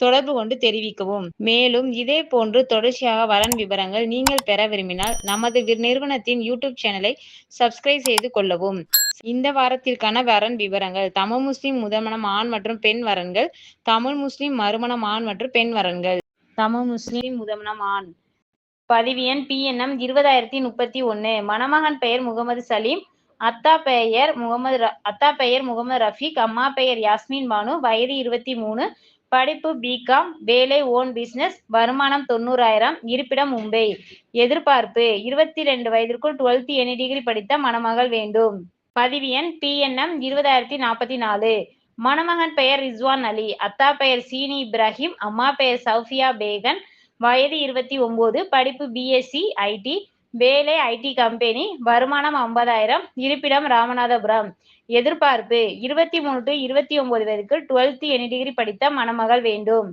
தொடர்பு கொண்டு தெரிவிக்கவும். மேலும் இதே போன்று தொடர்ச்சியாக வரன் விவரங்கள் நீங்கள் பெற விரும்பினால் நமது நிறுவனத்தின் யூடியூப் சேனலை சப்ஸ்கிரைப் செய்து கொள்ளவும். இந்த வாரத்திற்கான வரன் விவரங்கள் தமிழ் முஸ்லிம் முதமணம் ஆண் மற்றும் பெண் வரன்கள் தமிழ் முஸ்லிம் மறுமணம் ஆண் மற்றும் பெண் வரன்கள் தமிழ் முஸ்லிம் முதமணம் ஆண். பதிவு எண் பிஎன்எம் இருபதாயிரத்தி முப்பத்தி ஒன்னு. மணமகன் பெயர் முகமது சலீம் அத்தா பெயர் முகமது ர- அத்தா பெயர் முகமது ரஃபீக் அம்மா பெயர் யாஸ்மின் பானு வயது இருபத்தி மூணு. படிப்பு பிகாம் வேலை ஓன் பிசினஸ் வருமானம் தொண்ணூறாயிரம் இருப்பிடம் மும்பை. எதிர்பார்ப்பு இருபத்தி ரெண்டு வயதிற்குள் டுவெல்த் எனி டிகிரி படித்த மணமகள் வேண்டும். பதிவு எண் பிஎன்எம் இருபதாயிரத்தி நாற்பத்தி நாலு மணமகன் பெயர் ரிஸ்வான் அலி. அத்தா பெயர் சீனி இப்ராஹிம். அம்மா பெயர் சௌஃபியா பேகன். வயது இருபத்தி ஒன்பது படிப்பு பிஎஸ்சி ஐடி வேலை ஐடி கம்பெனி வருமானம் ஐம்பதாயிரம் இருப்பிடம் ராமநாதபுரம். எதிர்பார்ப்பு இருபத்தி மூணு டு இருபத்தி ஒன்பது வயதுக்கு டுவெல்த் எனி டிகிரி படித்த மணமகள் வேண்டும்.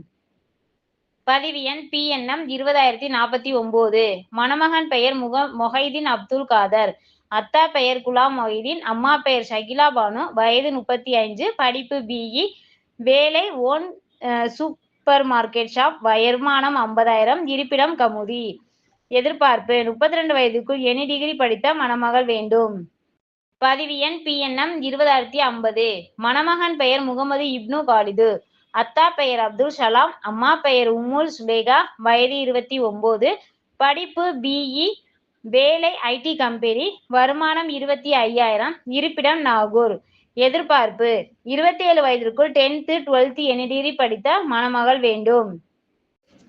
பதிவு எண் பிஎன்எம் இருபதாயிரத்தி நாற்பத்தி ஒன்பது. மணமகன் பெயர் முக மொஹைதீன் அப்துல் காதர். அத்தா பெயர் குலாம் மொஹிதீன் அம்மா பெயர் ஷகிலா பானு. வயது முப்பத்தி ஐந்து படிப்பு பிஇ வேலை ஓன் சூப்பர் மார்க்கெட் ஷாப் வருமானம் ஐம்பதாயிரம் இருப்பிடம் கமுதி. எதிர்பார்ப்பு. முப்பத்தி ரெண்டு வயதுக்குள் எனி டிகிரி படித்த மணமகள் வேண்டும். பதிவு எண் பிஎன்எம் இருபதாயிரத்தி ஐம்பது. மணமகன் பெயர் முகமது இப்னு காலிது. அத்தா பெயர் அப்துல் சலாம். அம்மா பெயர் உம்முல் சுபேகா. வயது இருபத்தி ஒன்பது படிப்பு பிஇ வேலை ஐடி கம்பெனி வருமானம் இருபத்தி ஐயாயிரம். இருப்பிடம் நாகூர். எதிர்பார்ப்பு. இருபத்தி ஏழு வயதிற்குள் டென்த்து டுவெல்த்து எனி டிகிரி படித்த மணமகள் வேண்டும்.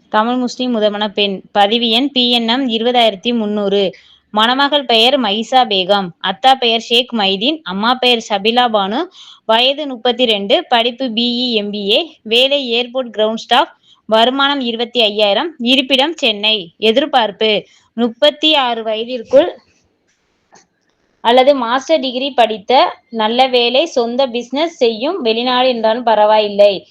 தமிழ் முஸ்லிம் முதமண பெண். பதிவு எண் பிஎன்எம் இருபதாயிரத்தி முன்னூறு. மணமகள் பெயர் மைசா பேகம். அத்தா பெயர் ஷேக் மைதீன். அம்மா பெயர் சபிலா பானு. வயது முப்பத்தி ரெண்டு படிப்பு பிஇ எம்பிஏ வேலை ஏர்போர்ட் கிரவுண்ட் ஸ்டாஃப். வருமானம் இருபத்தி ஐயாயிரம். இருப்பிடம் சென்னை. எதிர்பார்ப்பு. முப்பத்தி ஆறு வயதிற்குள் அல்லது மாஸ்டர் டிகிரி படித்த நல்ல வேலை சொந்த பிசினஸ் செய்யும் வெளிநாடு என்றாலும் பரவாயில்லை.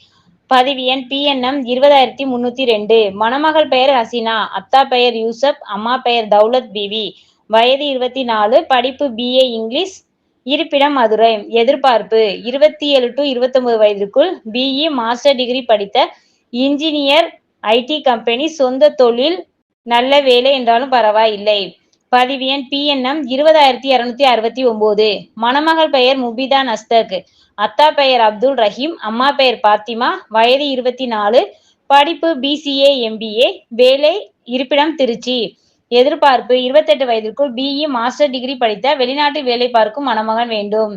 பதிவு எண் பிஎன்எம் இருபதாயிரத்தி முன்னூத்தி ரெண்டு. மணமகள் பெயர் ஹசீனா அத்தா பெயர் யூசப் அம்மா பெயர் தௌலத் பிவி. வயது இருபத்தி நாலு படிப்பு பிஏ இங்கிலீஷ் இருப்பிடம் மதுரை. எதிர்பார்ப்பு இருபத்தி ஏழு டு இருபத்தொன்பது வயதிற்குள் பிஇ மாஸ்டர் டிகிரி படித்த இன்ஜினியர் ஐடி கம்பெனி சொந்த தொழில் நல்ல வேலை என்றாலும் பரவாயில்லை. பதிவு எண் பிஎன்எம் இருபதாயிரத்தி இருநூத்தி அறுபத்தி ஒன்பது. மணமகள் பெயர் முபிதா நஸ்தக். அத்தா பெயர் அப்துல் ரஹீம் அம்மா பெயர் பாத்திமா வயது இருபத்தி நாலு படிப்பு பிசிஏ எம்பிஏ வேலை இருப்பிடம் திருச்சி. எதிர்பார்ப்பு இருபத்தெட்டு வயதிற்குள் பிஇ மாஸ்டர் டிகிரி படித்த வெளிநாட்டு வேலை பார்க்கும் மணமகன் வேண்டும்.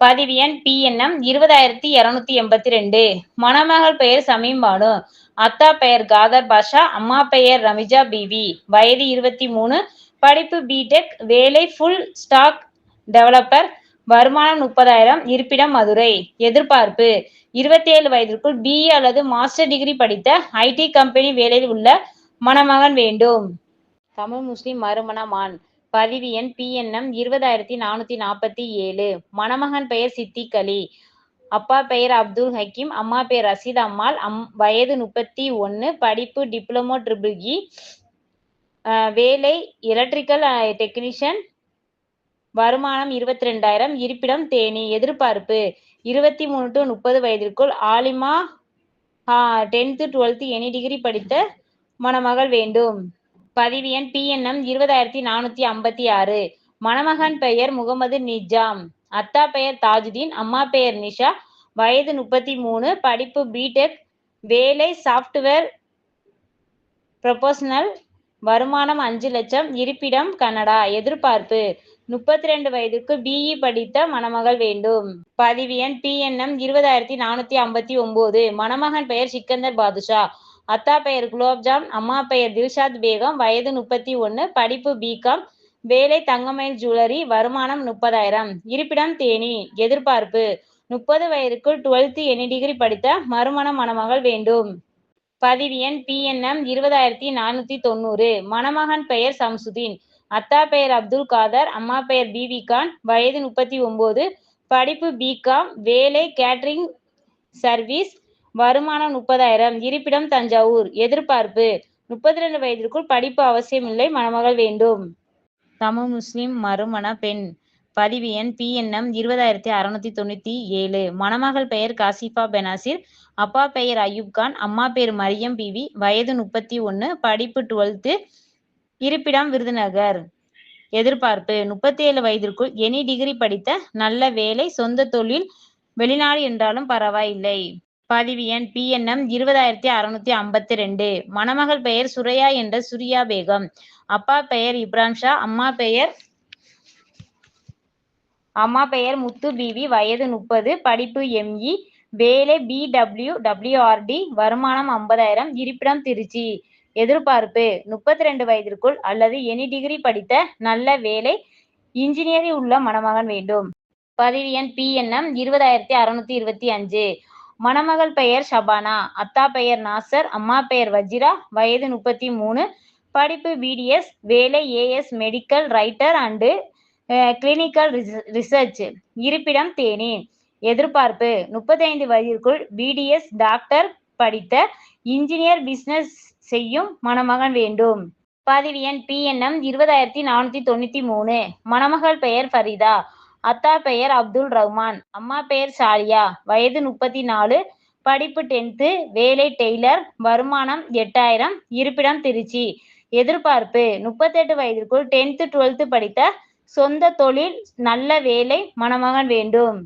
பதிவு எண் பிஎன்எம் இருபதாயிரத்தி இருநூத்தி எண்பத்தி ரெண்டு மணமகள் பெயர் சமீம் பானு அத்தா பெயர் காதர் பாஷா அம்மா பெயர் ரமிஜா பிவி. வயது இருபத்தி மூணு படிப்பு பிடெக் வேலை ஃபுல் ஸ்டாக் டெவலப்பர் வருமானம் முப்பதாயிரம் இருப்பிடம் மதுரை. எதிர்பார்ப்பு இருபத்தி ஏழு வயதிற்குள் பி அல்லது மாஸ்டர் டிகிரி படித்த ஐடி கம்பெனி வேலையில் உள்ள மணமகன் வேண்டும். தமிழ் முஸ்லிம் மறுமணமான் பதிவு எண் பிஎன்எம் இருபதாயிரத்தி நானூத்தி நாற்பத்தி ஏழு. மணமகன் பெயர் சித்திக் அலி. அப்பா பெயர் அப்துல் ஹக்கீம். அம்மா பெயர் ரசீத் அம்மாள். அம் வயது முப்பத்தி ஒன்று படிப்பு டிப்ளமோ ட்ரிபிள் e. இ வேலை எலக்ட்ரிக்கல் டெக்னீஷியன் வருமானம் இருபத்தி ரெண்டாயிரம் இருப்பிடம் தேனி எதிர்பார்ப்பு இருபத்தி மூணு டு முப்பது வயதிற்குள் ஆலிமா டென்த்து டுவெல்த்து எனி டிகிரி படித்த மணமகள் வேண்டும். பதிவு எண் பிஎன்எம் இருபதாயிரத்தி நானூத்தி ஐம்பத்தி ஆறு. மணமகன் பெயர் முகமது நிஜாம். அத்தா பெயர் தாஜுதீன் அம்மா பெயர் நிஷா. வயது முப்பத்தி மூணு படிப்பு பிடெக் வேலை சாஃப்ட்வேர் ப்ரொபோஷனல் வருமானம் அஞ்சு லட்சம் இருப்பிடம் கனடா. எதிர்பார்ப்பு. முப்பத்தி ரெண்டு வயதுக்கு பிஇ படித்த மணமகள் வேண்டும். பதிவு எண் பிஎன்எம் இருபதாயிரத்தி நானூத்தி ஐம்பத்தி ஒன்பது மணமகன் பெயர் சிக்கந்தர் பாதுஷா. அத்தா பெயர் குலோப்ஜாம் அம்மா பெயர் தில்ஷாத் பேகம். வயது முப்பத்தி ஒன்று படிப்பு பிகாம் வேலை தங்கமயில் ஜுவல்லரி. வருமானம் முப்பதாயிரம். இருப்பிடம் தேனி. எதிர்பார்ப்பு. முப்பது வயதுக்குள் டுவெல்த் எனி டிகிரி படித்த மறுமண மணமகள் வேண்டும். பதிவு எண் பிஎன்எம் இருபதாயிரத்தி நானூத்தி தொண்ணூறு. மணமகன் பெயர் சம்சுதீன். அத்தா பெயர் அப்துல் காதர். அம்மா பெயர் பிவி கான். வயது முப்பத்தி ஒன்பது படிப்பு பிகாம் வேலை கேட்டரிங் சர்வீஸ் வருமானம் முப்பதாயிரம். இருப்பிடம் தஞ்சாவூர். எதிர்பார்ப்பு. முப்பத்தி ரெண்டு வயதிற்குள் படிப்பு அவசியமில்லை. மணமகள் வேண்டும். தமிழ் முஸ்லிம் மறுமண பெண். பதிவு எண் பிஎன்எம் இருபதாயிரத்தி அறுநூத்தி தொண்ணூத்தி ஏழு. மணமகள் பெயர் காசிஃபா பெனாசிர். அப்பா பெயர் அயூப் கான். அம்மா பெயர் மரியம் பிவி. வயது முப்பத்தி ஒன்னு. படிப்பு டுவெல்த்து. இருப்பிடம் விருதுநகர். எதிர்பார்ப்பு. முப்பத்தி ஏழு வயதிற்குள் எனி டிகிரி படித்த நல்ல வேலை சொந்த தொழில் வெளிநாடு என்றாலும் பரவாயில்லை. பதிவு எண் பிஎன்எம் இருபதாயிரத்தி அறுநூத்தி ஐம்பத்தி ரெண்டு மணமகள் பெயர் சுரையா என்ற சுரியா பேகம். அப்பா பெயர் இப்ராம் ஷா. அம்மா பெயர் அம்மா பெயர் முத்து பிவி வயது முப்பது படிப்பு எம்இ வேலை பிடபிள்யூ டபிள்யூஆர்டி வருமானம் ஐம்பதாயிரம் இருப்பிடம் திருச்சி. எதிர்பார்ப்பு முப்பத்தி ரெண்டு வயதிற்குள் அல்லது எனி டிகிரி படித்த நல்ல வேலை இன்ஜினியரிங் உள்ள மணமகன் வேண்டும். பதிவு எண் பிஎன்எம் இருபதாயிரத்தி அறுநூத்தி இருபத்தி அஞ்சு. மணமகள் பெயர் ஷபானா அத்தா பெயர் நாசர் அம்மா பெயர் வஜிரா வயது முப்பத்தி மூணு. படிப்பு பிடிஎஸ் வேலை as medical writer and clinical research இருப்பிடம் தேனி. எதிர்பார்ப்பு. முப்பத்தைந்து வயதிற்குள் பிடிஎஸ் டாக்டர் படித்த இன்ஜினியர் பிசினஸ் செய்யும் மணமகன் வேண்டும். பதிவு எண் பிஎன்எம் இருபதாயிரத்தி நானூத்தி தொண்ணூத்தி மூணு. மணமகள் பெயர் ஃபரிதா. அத்தா பெயர் அப்துல் ரஹ்மான். அம்மா பெயர் சாலியா வயது முப்பத்தி நாலு. படிப்பு டென்த்து வேலை டெய்லர். வருமானம் எட்டாயிரம். இருப்பிடம் திருச்சி. எதிர்பார்ப்பு. முப்பத்தெட்டு வயதிற்குள் டென்த்து டுவெல்த்து படித்த சொந்த தொழில் நல்ல வேலை மணமகன் வேண்டும்.